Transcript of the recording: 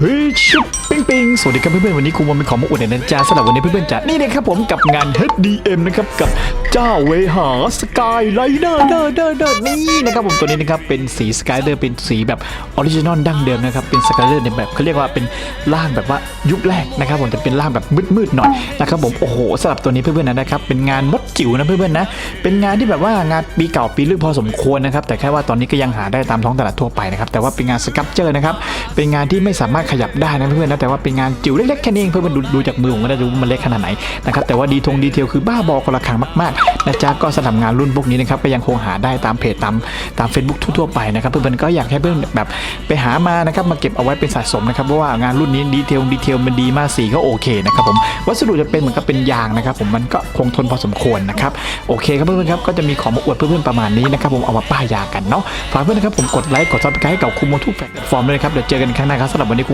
เฮ้ยชุบ ปิ้งปิงสวัสดีครับเพื่อนๆวันนี้ครูมนเป็นของมาอวดเนี่ยนจ๊ะสำหรับวันนี้เพื่อนๆจ๋านี่นะครับผมกับงาน HDM นะครับกับเจ้าเวหาสกายไลเดอร์เดอร์เดอร์เดอร์นี่นะครับผมตัวนี้นะครับเป็นสีสกายเดอร์เป็นสีแบบออริจินอลดั้งเดิมนะครับเป็นสกายเดอร์ในแบบเขาเรียกว่าเป็นร่างแบบว่ายุคแรกนะครับผมจะเป็นร่างแบบมืดๆหน่อยนะครับผมโอ้โหสำหรับตัวนี้เพื่อนๆนะครับเป็นงานมดจิ๋วนะเพื่อนๆนะเป็นงานที่แบบว่างานปีเก่าปีลึกพอสมควรนะครับแต่แค่ว่าตอนนี้ก็ยังหาได้ตามท้องตลาดทั่วไปนะครับแต่ว่าเป็นงานสครับเจอร์นะครับเป็นงานที่ไม่สามารถขยับได้นะเพื่อนๆนะแต่ว่าเป็นงานจิ๋วเล็กๆแค่นี้เองเพื่อนๆดูดูจากมือผมก็ได้รู้มันเล็กขนาดไหนนะครับแต่ว่าดีทงดีเทลคือบ้าบอคนละครังมากๆนะจ๊ะก็สำหรับงานรุ่นพวกนี้นะครับก็ยังคงหาได้ตามเพจตามตาม Facebook ทั่วๆไปนะครับเพื่อนๆก็อยากให้เพื่อนแบบไปหามานะครับมาเก็บเอาไว้เป็นสะสมนะครับเพราะว่างานรุ่นนี้ดีเทลดีเทลมันดีมากสีก็โอเคนะครับผมวัสดุจะเป็นเหมือนกับเป็นยางนะครับผมมันก็คงทนพอสมควรนะครับโอเคครับเพื่อนๆครับก็จะมีของมาอวดเพื่อนๆประมาณนี้นะครับผมเอามาป้ายยากันเนาะฝากเพื่อนนะครับผมกดไลค์กดซับสไครต์ให้กับคุโมทุกแพลตฟอร์มด้วยครับเดี๋ยวเจอกันครั้งหน้าครับสำหรับวันนี้